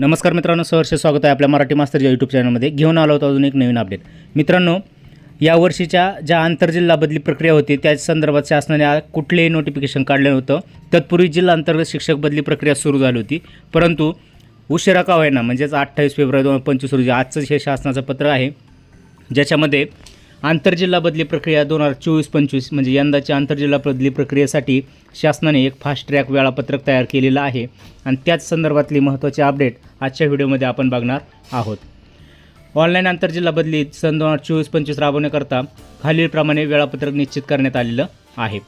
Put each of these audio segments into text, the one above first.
नमस्कार मित्रांनो सहर्ष स्वागत आहे आपल्या मराठी मास्तरच्या यूट्यूब चॅनलमध्ये घेऊन आलो होतो अजून एक नवीन अपडेट मित्रांनो या वर्षीच्या ज्या आंतरजिल्हा बदली प्रक्रिया होती त्या संदर्भात शासनाने कुठलेही नोटिफिकेशन काढलं नव्हतं. तत्पूर्वी जिल्हा अंतर्गत शिक्षक बदली प्रक्रिया सुरू झाली होती. परंतु उशिरा का होईना म्हणजेच अठ्ठावीस फेब्रुवारी दोन हजार पंचवीस रोजी आजचं हे शासनाचं पत्र आहे ज्याच्यामध्ये आंतरजिल्हा बदली प्रक्रिया दोन हजार चोवीस पंचवीस म्हणजे यंदाच्या आंतरजिल्हा बदली प्रक्रियेसाठी शासनाने एक फास्ट ट्रॅक वेळापत्रक तयार केलेलं आहे. आणि त्याच संदर्भातली महत्त्वाची अपडेट आजच्या व्हिडिओमध्ये आपण बघणार आहोत. ऑनलाईन आंतरजिल्हा बदली सन दोन हजार चोवीस पंचवीस राबवण्याकरता खालीलप्रमाणे वेळापत्रक निश्चित करण्यात आलेलं आहे.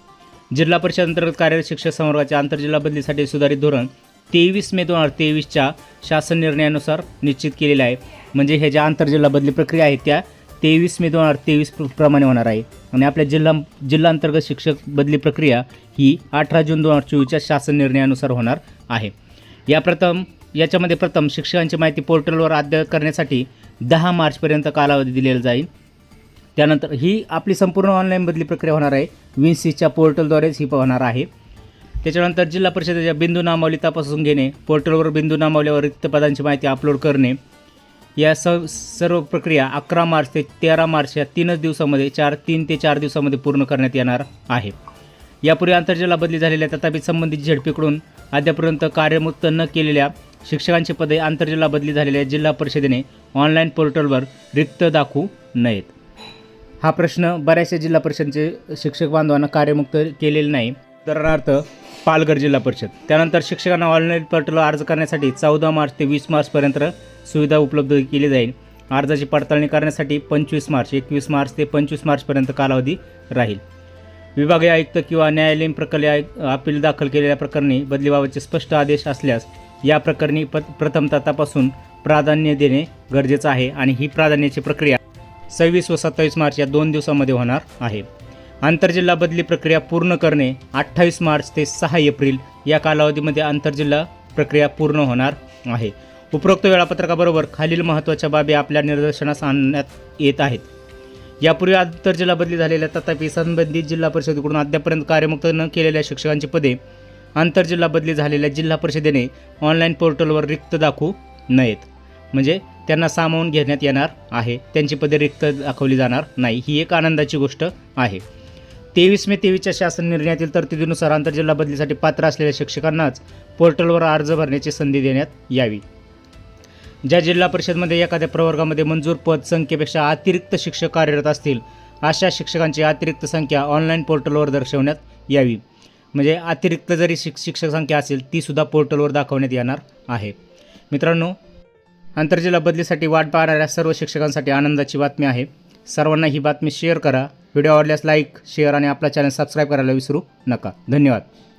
जिल्हा परिषद अंतर्गत कार्यरत शिक्षक संवर्गाच्या आंतरजिल्हा बदलीसाठी सुधारित धोरण तेवीस मे दोन हजार तेवीसच्या शासन निर्णयानुसार निश्चित केलेलं आहे. म्हणजे हे ज्या आंतरजिल्हा बदली प्रक्रिया आहे त्या तेवीस मे दोन हजार तेवीस प्रमाणे होणार आहे. आणि आपल्या जिल्हा जिल्हा अंतर्गत शिक्षक बदली प्रक्रिया ही अठरा जून दोन हजार चोवीसच्या शासन निर्णयानुसार होणार आहे. या प्रथम याच्यामध्ये प्रथम शिक्षकांची माहिती पोर्टलवर अद्ययावत करण्यासाठी दहा मार्चपर्यंत कालावधी दिलेला जाईल. त्यानंतर ही आपली संपूर्ण ऑनलाईन बदली प्रक्रिया होणार आहे. विन्सीच्या पोर्टलद्वारेच ही होणार आहे. त्याच्यानंतर जिल्हा परिषदेच्या बिंदू नामावली तपासून घेणे पोर्टलवर बिंदू नामावल्यावर रिक्त पदांची माहिती अपलोड करणे या स सर्व प्रक्रिया अकरा मार्च ते तेरा मार्च या तीनच दिवसामध्ये चार तीन ते चार दिवसामध्ये पूर्ण करण्यात येणार आहे. यापूर्वी आंतरजिल्हा बदली झालेल्या तथापि संबंधित झेडपीकडून अद्यापर्यंत कार्यमुक्त न केलेल्या शिक्षकांची पदे आंतरजिल्हा बदली झालेल्या जिल्हा परिषदेने ऑनलाईन पोर्टलवर रिक्त दाखवू नयेत. हा प्रश्न बऱ्याचशा जिल्हा परिषदेचे शिक्षक बांधवांना कार्यमुक्त केलेले नाही. उदाहरणार्थ पालघर जिल्हा परिषद. त्यानंतर शिक्षकांना ऑनलाईन पोर्टलवर अर्ज करण्यासाठी चौदा मार्च ते वीस मार्चपर्यंत सुविधा उपलब्ध केली जाईल. अर्जाची पडताळणी करण्यासाठी पंचवीस मार्च एकवीस मार्च ते पंचवीस मार्चपर्यंत कालावधी राहील. विभागीय आयुक्त किंवा न्यायालयीन प्रकल्प आयुक्त अपील दाखल केलेल्या प्रकरणी बदलीबाबतचे स्पष्ट आदेश असल्यास या प्रकरणी प प्रथमतः तपासून प्राधान्य देणे गरजेचं आहे आणि ही प्राधान्याची प्रक्रिया सव्वीस व सत्तावीस मार्च या दोन दिवसामध्ये होणार आहे. आंतरजिल्हा बदली प्रक्रिया पूर्ण करणे अठ्ठावीस मार्च ते सहा एप्रिल या कालावधीमध्ये आंतरजिल्हा प्रक्रिया पूर्ण होणार आहे. उपरोक्त वेळापत्रकाबरोबर खालील महत्त्वाच्या बाबी आपल्या निदर्शनास आणण्यात येत आहेत. यापूर्वी आंतरजिल्हा बदली झालेल्या तथापि संबंधित जिल्हा परिषदेकडून अद्यापर्यंत कार्यमुक्त न केलेल्या शिक्षकांची पदे आंतरजिल्हा बदली झालेल्या जिल्हा परिषदेने ऑनलाईन पोर्टलवर रिक्त दाखवू नयेत. म्हणजे त्यांना सामावून घेण्यात येणार आहे. त्यांची पदे रिक्त दाखवली जाणार नाही. ही एक आनंदाची गोष्ट आहे. तेवीस मे तेवीसच्या शासन निर्णयातील तरतुदीनुसार आंतरजिल्हा बदलीसाठी पात्र असलेल्या शिक्षकांनाच पोर्टलवर अर्ज भरण्याची संधी देण्यात यावी. ज्या जिल्हा परिषदमध्ये एखाद्या प्रवर्गामध्ये मंजूर पद संख्येपेक्षा अतिरिक्त शिक्षक कार्यरत असतील अशा शिक्षकांची अतिरिक्त संख्या ऑनलाईन पोर्टलवर दर्शवण्यात यावी. म्हणजे अतिरिक्त जरी शिक शिक्षक संख्या असेल तीसुद्धा पोर्टलवर दाखवण्यात येणार आहे. मित्रांनो आंतरजिल्हा बदलीसाठी वाट पाहणाऱ्या सर्व शिक्षकांसाठी आनंदाची बातमी आहे. सर्वांना ही बातमी शेअर करा. व्हिडिओ आवडल्यास लाईक शेअर आणि आपला चॅनल सबस्क्राईब करायला विसरू नका. धन्यवाद.